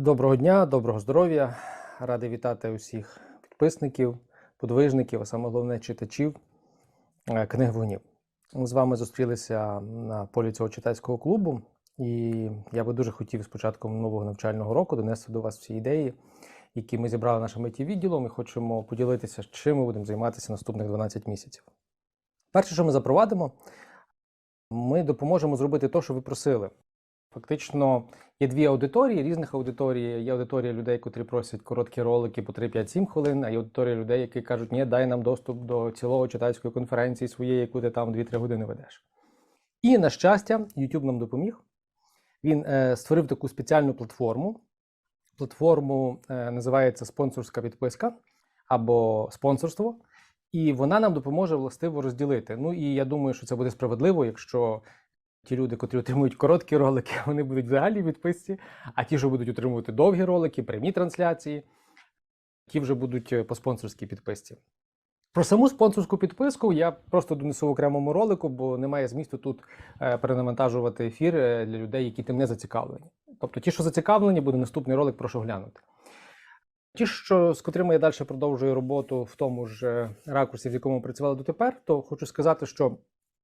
Доброго дня, доброго здоров'я. Радий вітати усіх підписників, подвижників, а саме головне читачів е, книг вогнів. Ми з вами зустрілися на полі цього читацького клубу, і я би дуже хотів з початком нового навчального року донести до вас всі ідеї, які ми зібрали нашим it відділом і хочемо поділитися, чим ми будемо займатися наступних 12 місяців. Перше, що ми запровадимо, ми допоможемо зробити те, що ви просили. Фактично є дві аудиторії, різних аудиторій. Є аудиторія людей, котрі просять короткі ролики по 3-5-7 хвилин, а є аудиторія людей, які кажуть, ні, дай нам доступ до цілого читацької конференції своєї, яку ти там 2-3 години ведеш. І, на щастя, YouTube нам допоміг. Він е, створив таку спеціальну платформу. Платформу е, називається спонсорська підписка або спонсорство. І вона нам допоможе властиво розділити. Ну і я думаю, що це буде справедливо, якщо ті люди, котрі отримують короткі ролики, вони будуть в загальній відписці, а ті, що будуть отримувати довгі ролики, прямі трансляції, ті вже будуть е, по спонсорській підписці. Про саму спонсорську підписку я просто донесу в окремому ролику, бо немає змісту тут е, перенавантажувати ефір для людей, які тим не зацікавлені. Тобто, ті, що зацікавлені, буде наступний ролик, прошу глянути. Ті, що з котрими я далі продовжую роботу в тому ж е, ракурсі, в якому працювали дотепер, то хочу сказати, що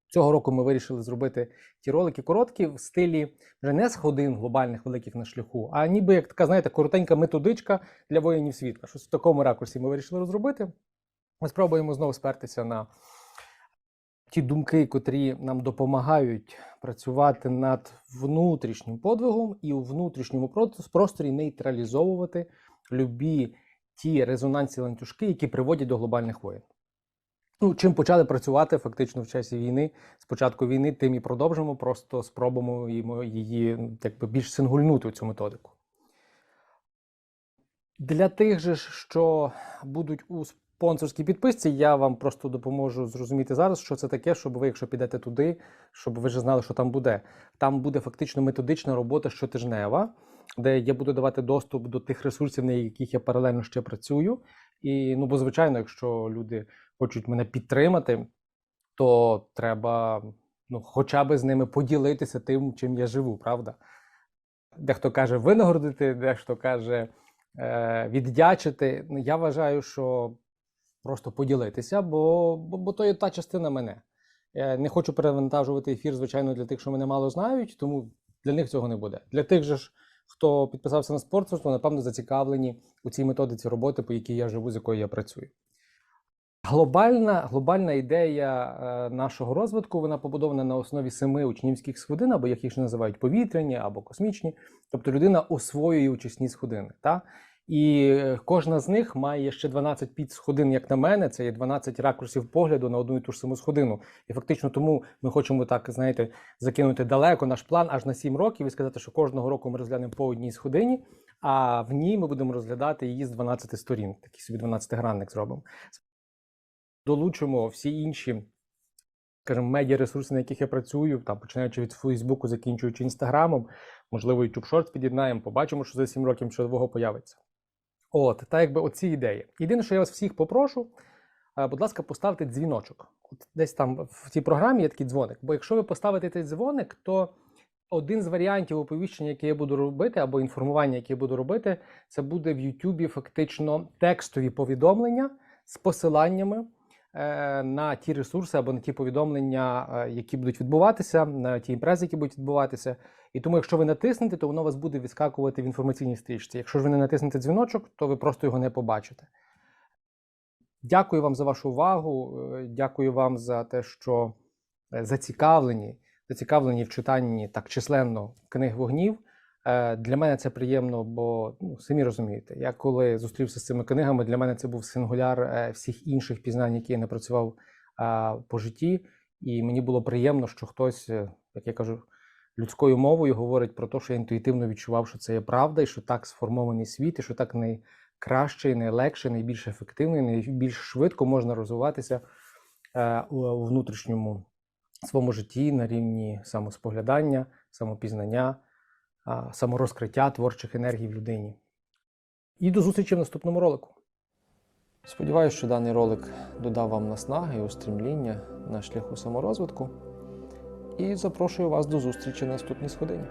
цього року ми вирішили зробити ті ролики короткі в стилі вже не з годин глобальних великих на шляху, а ніби як така, знаєте, коротенька методичка для воїнів світла. Щось в такому ракурсі ми вирішили розробити. Ми спробуємо знову спертися на ті думки, котрі нам допомагають працювати над внутрішнім подвигом і у внутрішньому просторі нейтралізовувати любі ті резонансні ланцюжки, які приводять до глобальних воєн. Ну, чим почали працювати фактично в часі війни, з початку війни, тим і продовжимо, просто спробуємо її, якби більш сингульнути цю методику. Для тих же, що будуть у спонсорській підписці, я вам просто допоможу зрозуміти зараз, що це таке, щоб ви, якщо підете туди, щоб ви вже знали, що там буде. Там буде фактично методична робота щотижнева, де я буду давати доступ до тих ресурсів, на яких я паралельно ще працюю. І ну, бо, звичайно, якщо люди хочуть мене підтримати, то треба ну, хоча б з ними поділитися тим, чим я живу, правда? Дехто каже винагородити, дехто каже е, віддячити. Я вважаю, що просто поділитися, бо, бо, бо то є та частина мене. Я не хочу перевантажувати ефір, звичайно, для тих, що мене мало знають, тому для них цього не буде. Для тих же ж, хто підписався на спортсменство, напевно, зацікавлені у цій методиці роботи, по якій я живу, з якою я працюю. Глобальна, глобальна ідея е, нашого розвитку вона побудована на основі семи учнівських сходин, або як їх ще називають повітряні або космічні. Тобто людина освоює учасні сходини. Та? І е, кожна з них має ще 12 підсходин, як на мене, це є 12 ракурсів погляду на одну і ту ж саму сходину. І фактично тому ми хочемо так, знаєте, закинути далеко наш план аж на 7 років і сказати, що кожного року ми розглянемо по одній сходині, а в ній ми будемо розглядати її з 12 сторін. Такий собі 12-гранник зробимо долучимо всі інші, скажімо, медіаресурси, на яких я працюю, там починаючи від Фейсбуку, закінчуючи інстаграмом, можливо, YouTube Shorts під'єднаємо, побачимо, що за 7 років що нового появиться. От, та якби оці ідеї. Єдине, що я вас всіх попрошу, е, будь ласка, поставте дзвіночок. От десь там в цій програмі є такий дзвоник. Бо якщо ви поставите цей дзвоник, то один з варіантів оповіщення, яке я буду робити, або інформування, яке я буду робити, це буде в Ютубі фактично текстові повідомлення з посиланнями на ті ресурси або на ті повідомлення, е, які будуть відбуватися, на ті імпрези, які будуть відбуватися. І тому, якщо ви натиснете, то воно вас буде відскакувати в інформаційній стрічці. Якщо ж ви не натиснете дзвіночок, то ви просто його не побачите. Дякую вам за вашу увагу. е, Дякую вам за те, що е, зацікавлені, зацікавлені в читанні так численно книг вогнів. Е, Для мене це приємно, бо ну, самі розумієте, я коли зустрівся з цими книгами, для мене це був сингуляр е, всіх інших пізнань, які я напрацював е, по житті. І мені було приємно, що хтось, е, як я кажу, людською мовою говорить про те, що я інтуїтивно відчував, що це є правда, і що так сформований світ, і що так найкраще, найлегше, найбільш ефективно, і найбільш швидко можна розвиватися у внутрішньому своєму житті на рівні самоспоглядання, самопізнання, саморозкриття творчих енергій в людині. І до зустрічі в наступному ролику. Сподіваюся, що даний ролик додав вам наснаги і устрімління на шляху саморозвитку. І запрошую вас до зустрічі на наступній сходині.